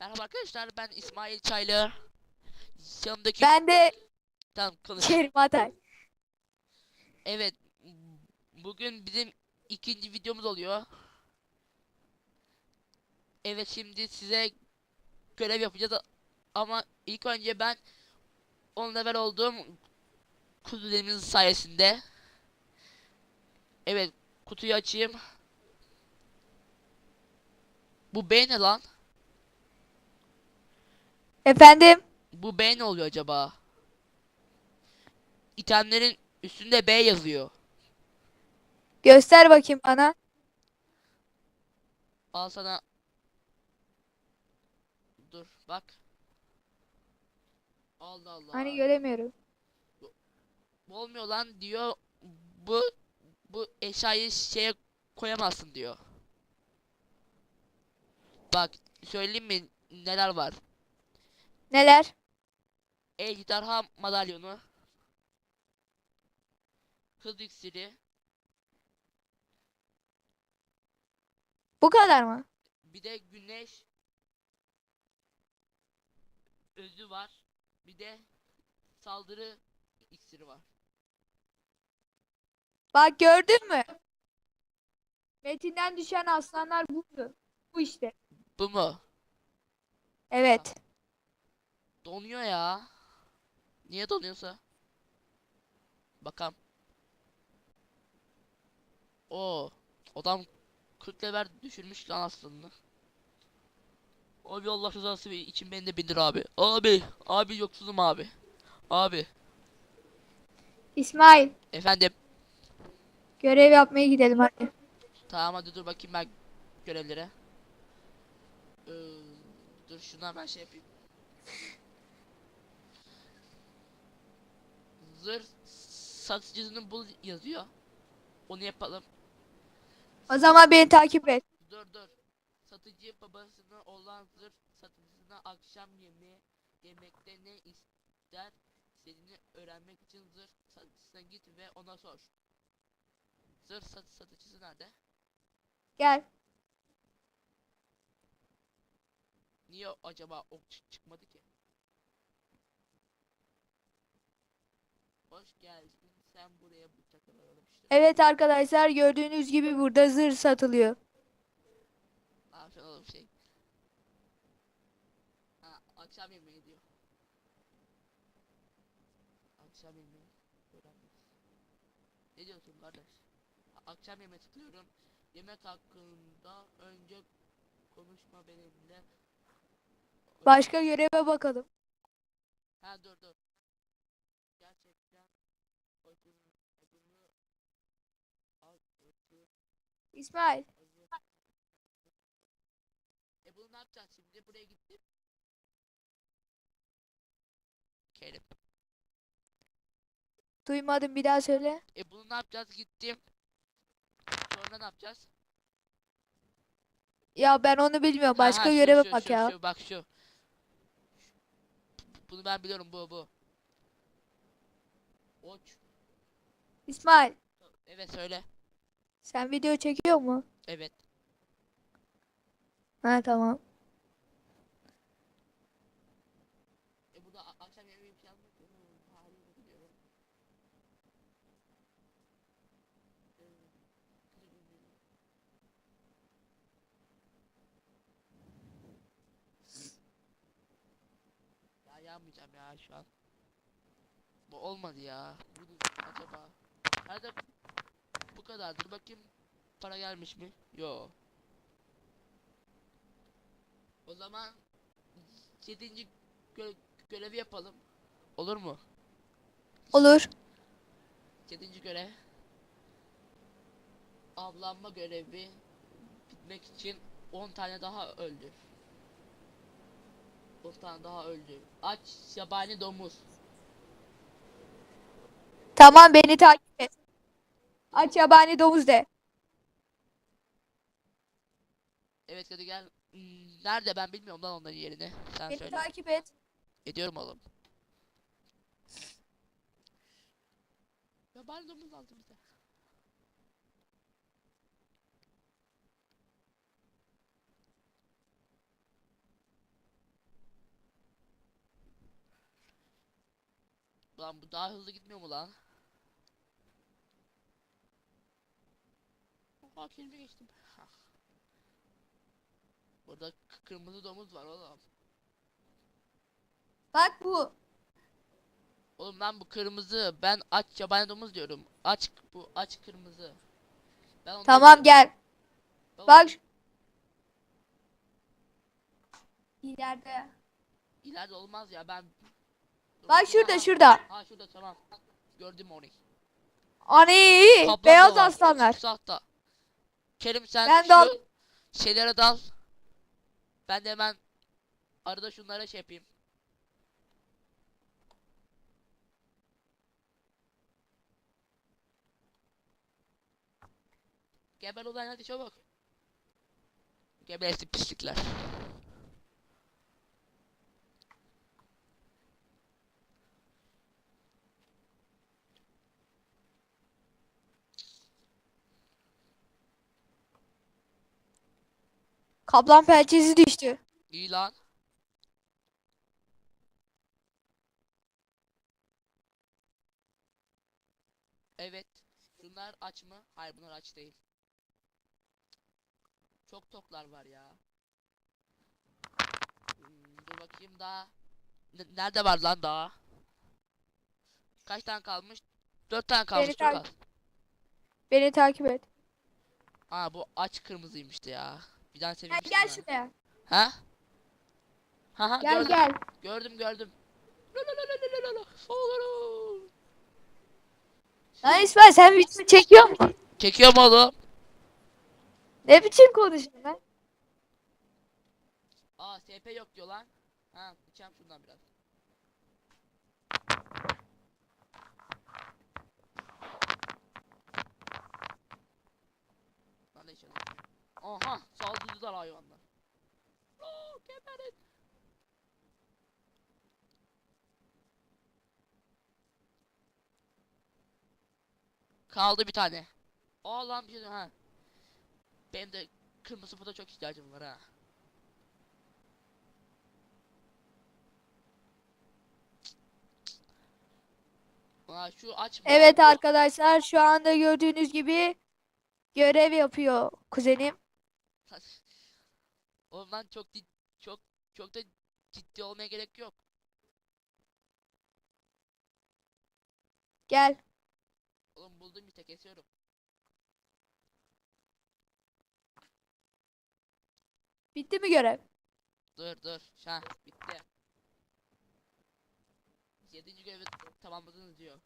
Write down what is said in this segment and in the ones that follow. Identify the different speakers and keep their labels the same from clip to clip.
Speaker 1: Merhaba arkadaşlar ben İsmail Çaylı. Yanımdaki
Speaker 2: Ben de
Speaker 1: tamam konuş.
Speaker 2: Kerim Atay.
Speaker 1: Evet. Bugün bizim ikinci videomuz oluyor. Evet şimdi size görev yapacağız ama ilk önce ben 10 level olduğum kuzulerimizin sayesinde Evet kutuyu açayım. Bu B ne lan?
Speaker 2: Efendim?
Speaker 1: Bu B ne oluyor acaba? İtemlerin üstünde B yazıyor.
Speaker 2: Göster bakayım bana.
Speaker 1: Al sana. Dur bak. Allah Allah.
Speaker 2: Hani göremiyorum.
Speaker 1: Bu olmuyor lan diyor. Bu bu eşyayı şeye koyamazsın diyor. Bak söyleyeyim mi neler var?
Speaker 2: Neler?
Speaker 1: Ejderha madalyonu. Hız iksiri.
Speaker 2: Bu kadar mı?
Speaker 1: Bir de güneş özü var. Bir de saldırı iksiri var.
Speaker 2: Bak gördün mü? Metinden düşen aslanlar buydu. Bu işte.
Speaker 1: Bu mu?
Speaker 2: Evet.
Speaker 1: Donuyor ya. Niye donuyorsa? Bakalım. O adam 40 level düşürmüş lan aslında. Abi Allah rızası için beni de bindir abi. Abi, abi yoksulum abi. Abi,
Speaker 2: İsmail,
Speaker 1: efendim.
Speaker 2: görev yapmaya gidelim hadi.
Speaker 1: Tamam hadi dur bakayım ben görevlere. Ee, dur şunu hemen şey yapayım. Zırh satıcısının bul yazıyor. Onu yapalım.
Speaker 2: O zaman beni takip et.
Speaker 1: Dur dur. Satıcı babasına olan zırh satıcısına akşam yemeği yemekte ne ister istediğini öğrenmek için zırh satıcısına git ve ona sor. Zırh sat satıcısı nerede?
Speaker 2: Gel.
Speaker 1: Niye acaba ok çı- çıkmadı ki? Hoş geldin. Sen buraya bıçak alalım işte.
Speaker 2: Evet arkadaşlar gördüğünüz gibi burada zırh satılıyor.
Speaker 1: Yapacaksın oğlum şey? Ha, akşam yemeği diyor. Akşam yemeği. Ne diyorsun kardeş? Akşam yemeği tıklıyorum. Yemek hakkında önce konuşma benimle.
Speaker 2: Başka göreve bakalım.
Speaker 1: Ha dur dur. Gerçekten ödül ödülü al ödül
Speaker 2: İsmail.
Speaker 1: E bunu ne yapacağız şimdi? Buraya gittim. Kerim.
Speaker 2: duymadım bir daha söyle.
Speaker 1: E bunu ne yapacağız? Gittim. Sonra ne yapacağız?
Speaker 2: Ya ben onu bilmiyorum. Başka
Speaker 1: ha, şu,
Speaker 2: göreve
Speaker 1: şu,
Speaker 2: bak
Speaker 1: şu,
Speaker 2: ya.
Speaker 1: Şu, bak şu. Bunu ben biliyorum bu bu. Oç.
Speaker 2: İsmail,
Speaker 1: Evet söyle.
Speaker 2: Sen video çekiyor mu?
Speaker 1: Evet.
Speaker 2: Ha tamam.
Speaker 1: E burada a- akşam yemeği bir şey yok. Ee, Ya yanmayacağım ya şu an. Bu olmadı ya. Bu acaba? Nerede? Bu kadardır. Bakayım para gelmiş mi? Yo. O zaman yedinci gö görevi yapalım. Olur mu?
Speaker 2: Olur.
Speaker 1: Yedinci görev. Avlanma görevi bitmek için 10 tane daha öldür. 10 tane daha öldür. Aç yabani domuz.
Speaker 2: Tamam beni takip. Aç yabani domuz de.
Speaker 1: Evet hadi gel. Nerede ben bilmiyorum lan onların yerini. Sen
Speaker 2: Beni
Speaker 1: söyle.
Speaker 2: takip et.
Speaker 1: Ediyorum oğlum. Yabani domuz aldı bize. Lan bu daha hızlı gitmiyor mu lan? Oha kelime geçtim. Hah. Burada kırmızı domuz var oğlum.
Speaker 2: Bak bu.
Speaker 1: Oğlum lan bu kırmızı. Ben aç yabani domuz diyorum. Aç bu aç kırmızı. Ben onu
Speaker 2: Tamam gel. Bak. şu- İleride.
Speaker 1: ileride olmaz ya ben.
Speaker 2: Bak şurada
Speaker 1: Aha.
Speaker 2: şurada.
Speaker 1: Ha şurada tamam. Gördüm onu.
Speaker 2: Ani beyaz aslanlar.
Speaker 1: Sahta. Kerim sen
Speaker 2: Ben
Speaker 1: şu
Speaker 2: de al-
Speaker 1: şeylere dal. Ben de hemen arada şunlara şey yapayım. Geber ulan hadi çabuk. Gebersin pislikler.
Speaker 2: Kaplan pençesi düştü.
Speaker 1: İyi lan. Evet. Bunlar aç mı? Hayır bunlar aç değil. Çok toklar var ya. Hmm, dur bakayım daha. N- nerede var lan daha? Kaç tane kalmış? Dört tane kalmış. Çok
Speaker 2: takip-
Speaker 1: az.
Speaker 2: Beni takip et.
Speaker 1: Aa bu aç kırmızıymıştı ya. Bir daha
Speaker 2: Gel,
Speaker 1: sevmiştim
Speaker 2: gel
Speaker 1: ben.
Speaker 2: şuraya.
Speaker 1: Ha? Ha ha
Speaker 2: Gel
Speaker 1: gördüm.
Speaker 2: gel.
Speaker 1: Gördüm gördüm. La la la la la la la. Oğlum.
Speaker 2: Lan İsmail sen video çekiyor musun?
Speaker 1: Çekiyorum oğlum.
Speaker 2: Ne biçim konuşuyorsun lan?
Speaker 1: Aa SP yok diyor lan. Ha içeceğim şundan biraz. Lan da içelim. Aha saldırdılar hayvanlar. Oo geberin. Kaldı bir tane. Aa lan bir şey ha. Benim de kırmızı foto çok ihtiyacım var ha. Aa şu aç mı?
Speaker 2: Evet arkadaşlar şu anda gördüğünüz gibi görev yapıyor kuzenim.
Speaker 1: Lan çok çok çok da ciddi olmaya gerek yok.
Speaker 2: Gel.
Speaker 1: Oğlum buldum işte kesiyorum.
Speaker 2: Bitti mi görev?
Speaker 1: Dur dur. Ha bitti. Yedinci görevi tamamladınız diyor.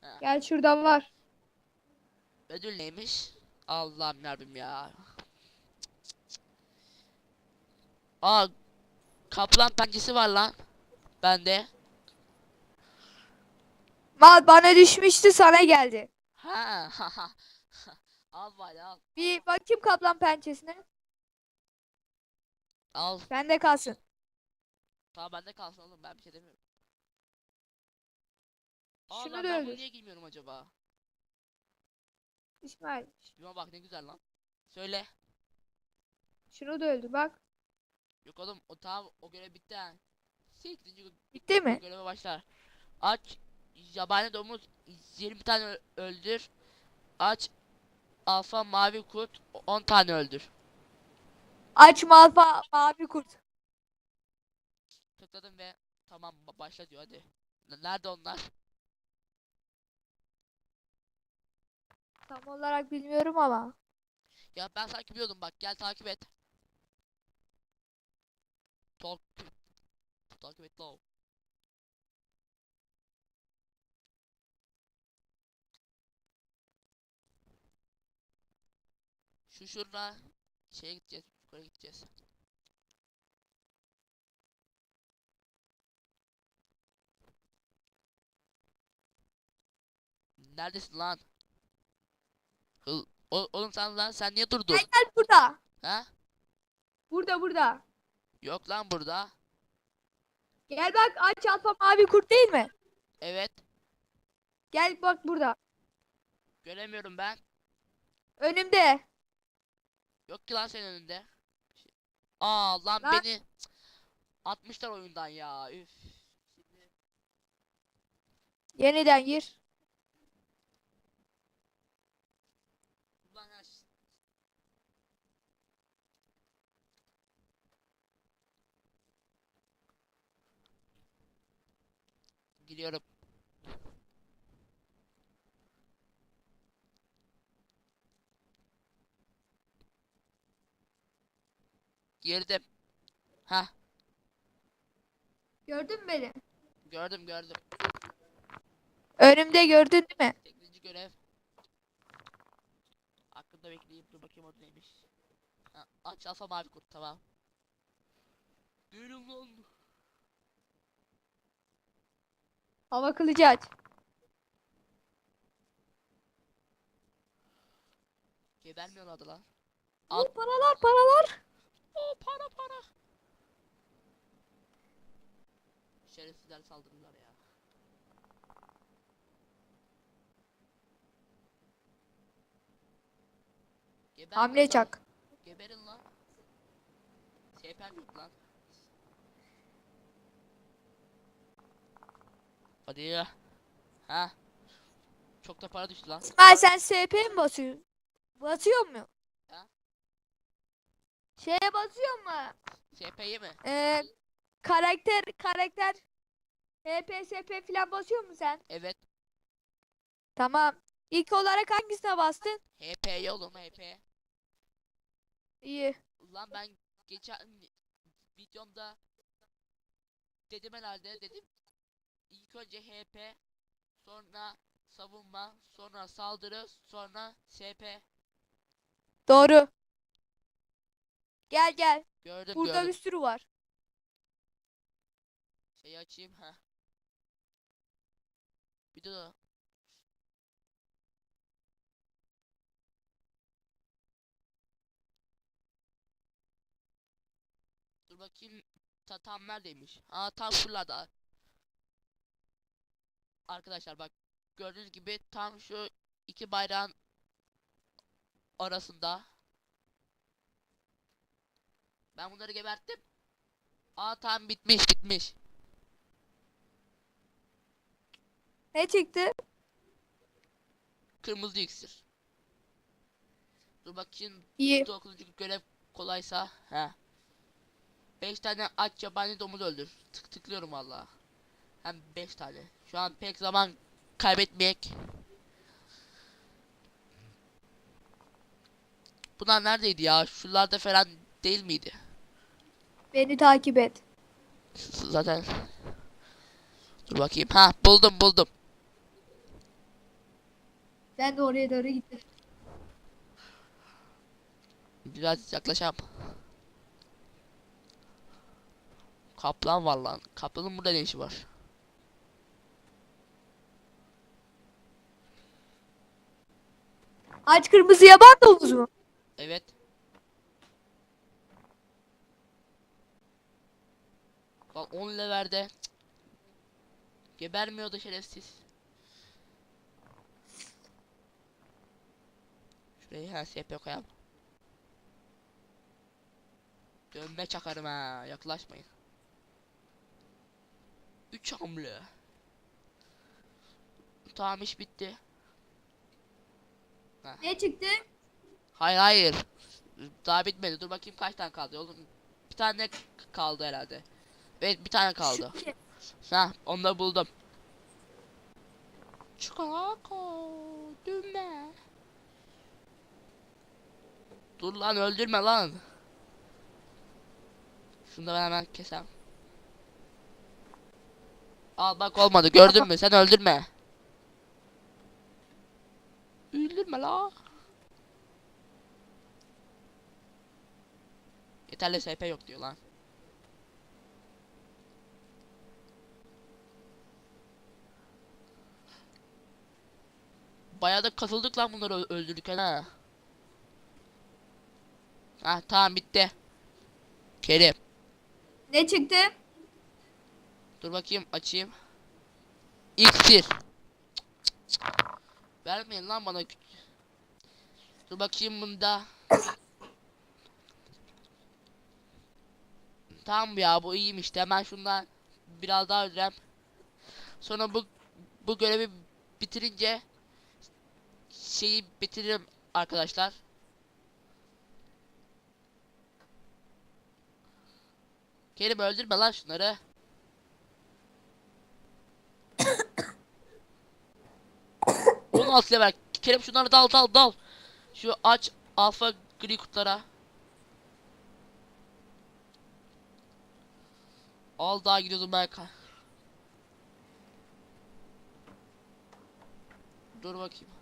Speaker 1: Ha.
Speaker 2: Gel şuradan var.
Speaker 1: Ödül neymiş? Allah'ım yarabbim ya. Aa kaplan pençesi var lan. Bende.
Speaker 2: Mal bana düşmüştü sana geldi.
Speaker 1: Ha ha ha. al var al.
Speaker 2: Bir bakayım kaplan pençesine.
Speaker 1: Al.
Speaker 2: Bende kalsın.
Speaker 1: Tamam bende kalsın oğlum ben bir şey demiyorum. Aa
Speaker 2: Şunu
Speaker 1: lan
Speaker 2: da öldür.
Speaker 1: niye giymiyorum acaba?
Speaker 2: İsmail
Speaker 1: Şuna bak ne güzel lan. Söyle.
Speaker 2: şunu da öldü bak.
Speaker 1: Yok oğlum o tamam o görev bitti ha. 8. gö-
Speaker 2: Bitti mi?
Speaker 1: göreve başlar. Aç yabani domuz 20 tane öldür. Aç alfa mavi kurt 10 tane öldür.
Speaker 2: Aç malfa mavi kurt.
Speaker 1: Tıkladım ve tamam ba- başla diyor hadi. Nerede onlar?
Speaker 2: Tam olarak bilmiyorum ama.
Speaker 1: Ya ben sanki biliyordum bak gel takip et. Talk takip et lo. Şu şurada şeye gideceğiz, yukarı gideceğiz. Neredesin lan? Hıl, o, oğlum sen lan sen niye durdun?
Speaker 2: Gel gel burada.
Speaker 1: Ha?
Speaker 2: Burada burada.
Speaker 1: Yok lan burada.
Speaker 2: Gel bak aç alfa mavi kurt değil mi?
Speaker 1: Evet.
Speaker 2: Gel bak burada.
Speaker 1: Göremiyorum ben.
Speaker 2: Önümde.
Speaker 1: Yok ki lan senin önünde. Aa lan
Speaker 2: Lan.
Speaker 1: beni atmışlar oyundan ya. Üf.
Speaker 2: Yeniden gir.
Speaker 1: Ulan aç. Giriyorum. Girdim. Ha,
Speaker 2: Gördün mü beni?
Speaker 1: gördüm gördüm.
Speaker 2: Önümde gördün değil mi?
Speaker 1: Teknici görev. Hakkında bekleyeyim. Dur bakayım o neymiş. Ha, aç alfa mavi kurt tamam. Değilim lan.
Speaker 2: Hava kılıcı aç.
Speaker 1: Gebermiyor adı lan.
Speaker 2: Al
Speaker 1: Al.
Speaker 2: paralar paralar.
Speaker 1: Oo para para. Şerefsizler saldırırlar ya. Geber
Speaker 2: Hamle
Speaker 1: lan.
Speaker 2: çak.
Speaker 1: Geberin lan. Yok lan. Hadi ya. Ha. Çok da para düştü lan.
Speaker 2: İsmail sen SP mi basıyorsun? Basıyor mu?
Speaker 1: Ha?
Speaker 2: Şeye basıyor mu?
Speaker 1: SP'yi mi?
Speaker 2: Ee, karakter karakter HP SP falan basıyor mu sen?
Speaker 1: Evet.
Speaker 2: Tamam. İlk olarak hangisine bastın?
Speaker 1: HP oğlum HP.
Speaker 2: İyi.
Speaker 1: Ulan ben geçen videomda dedim herhalde dedim. İlk önce HP, sonra savunma, sonra saldırı, sonra SP.
Speaker 2: Doğru. Gel gel.
Speaker 1: Gördüm
Speaker 2: Burada
Speaker 1: gördüm.
Speaker 2: bir sürü var.
Speaker 1: Şeyi açayım ha. Bir de o. Dur bakayım ta tam neredeymiş? Aa tam şurada. Arkadaşlar bak gördüğünüz gibi tam şu iki bayrağın arasında. Ben bunları geberttim. Aa tam bitmiş bitmiş.
Speaker 2: Ne çıktı?
Speaker 1: Kırmızı iksir. Dur bakayım
Speaker 2: İyi.
Speaker 1: 9. görev kolaysa. He. 5 tane aç yabani domuz öldür. Tık tıklıyorum valla. Hem 5 tane. Şu an pek zaman kaybetmeyek. Bunlar neredeydi ya? Şuralarda falan değil miydi?
Speaker 2: Beni takip et.
Speaker 1: Zaten. Dur bakayım. Ha buldum buldum.
Speaker 2: Ben de oraya doğru gittim.
Speaker 1: Biraz yaklaşam. Kaplan var lan. Kaplanın burada ne işi var?
Speaker 2: Aç kırmızı yaban domuz mu?
Speaker 1: Evet. Bak 10 leverde. Gebermiyordu şerefsiz. Şuraya ha SP koyalım. Dönme çakarım ha. Yaklaşmayın. 3 hamle. Tamam iş bitti.
Speaker 2: Ne çıktı?
Speaker 1: Hayır hayır. Daha bitmedi. Dur bakayım kaç tane kaldı oğlum. Bir tane kaldı herhalde. Evet bir tane kaldı. Ha onu da buldum. Çikolako düğme. Dur lan öldürme lan. Şunu da ben hemen kesem. Al bak olmadı gördün mü sen öldürme. Öldürme la. Yeterli SP yok diyor lan. Bayağı da katıldık lan bunları ö- öldürdük ha. Ah tamam bitti. Kerim.
Speaker 2: Ne çıktı?
Speaker 1: Dur bakayım açayım. İksir. Cık, cık, cık. Vermeyin lan bana. Dur bakayım bunda. Tamam ya bu iyiymiş de hemen şundan biraz daha öldürem. Sonra bu bu görevi bitirince şeyi bitiririm arkadaşlar. Kerim öldürme lan şunları. Onu al level. Kerim şunları dal dal dal. Şu aç alfa gri kutulara. Al daha gidiyordum ben. Dur bakayım.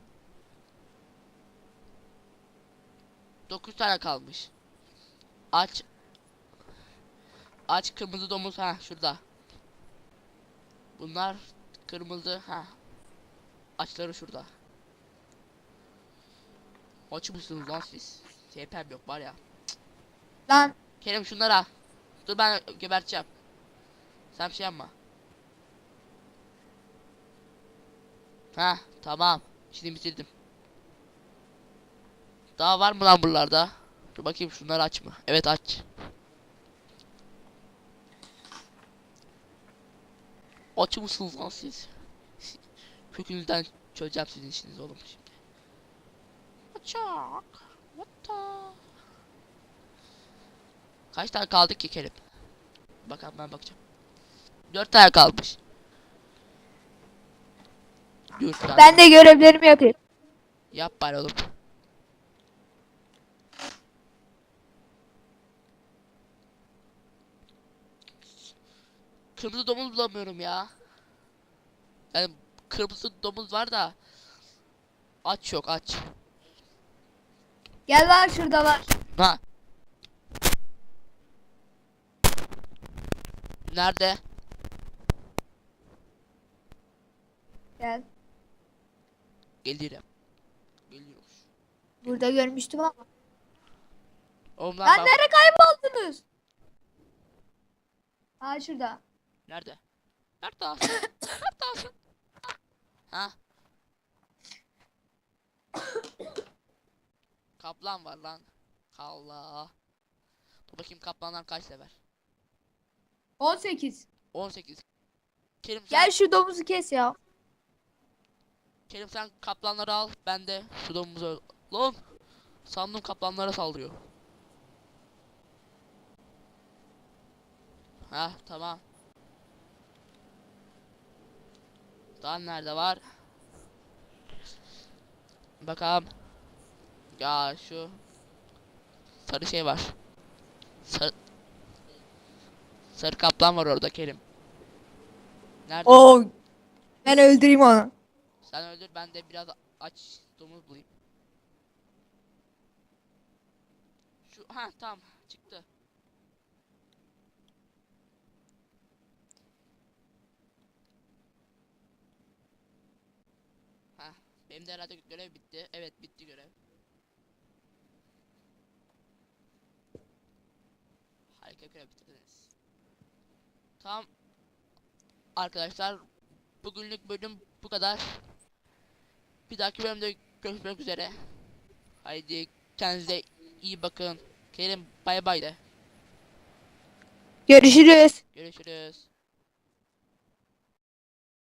Speaker 1: 9 tane kalmış. Aç. Aç kırmızı domuz ha şurada. Bunlar kırmızı ha. Açları şurada. Aç mısınız lan siz? TP'm yok var ya.
Speaker 2: Lan
Speaker 1: Kerem şunları al. Dur ben geberteceğim. Sen bir şey yapma. Ha tamam. Şimdi bitirdim. Daha var mı lan buralarda? Dur bakayım şunları aç mı? Evet aç. Aç mısınız lan siz? Kökünüzden çözeceğim sizin işinizi oğlum şimdi. Açak. What the? Kaç tane kaldı ki Kerim? Bakalım ben bakacağım. Dört tane kalmış. Dört tane.
Speaker 2: ben de görevlerimi yapayım.
Speaker 1: Yap bari oğlum. Kırmızı domuz bulamıyorum ya. Yani kırmızı domuz var da aç yok aç.
Speaker 2: Gel lan şuradalar.
Speaker 1: Ha. Nerede?
Speaker 2: Gel.
Speaker 1: Gelirim. Geliyormuş.
Speaker 2: Burada görmüştüm ama.
Speaker 1: Oğlum lan
Speaker 2: nereye kayboldunuz? Aa şurada.
Speaker 1: Nerede? Nerede? Nerede? Ha? Kaplan var lan. Allah. Dur bakayım kaplanlar kaç sever?
Speaker 2: 18.
Speaker 1: 18. Kerim sen,
Speaker 2: Gel şu domuzu kes ya.
Speaker 1: Kerim sen kaplanları al. Ben de şu domuzu Lan! Sandım kaplanlara saldırıyor. Ha tamam. Daha nerede var? Bakalım. Ya şu sarı şey var. Sarı Sarı kaplan var orada Kerim. Nerede?
Speaker 2: Oo. Ben öldüreyim onu.
Speaker 1: Sen öldür ben de biraz aç domuz bulayım. Şu ha tamam çıktı. Ha benim de herhalde görev bitti. Evet bitti görev. Görev bitirdiniz. Tamam. Arkadaşlar bugünlük bölüm bu kadar. Bir dahaki bölümde görüşmek üzere. Haydi kendinize iyi bakın. Kerim bay bay de.
Speaker 2: Görüşürüz.
Speaker 1: Görüşürüz.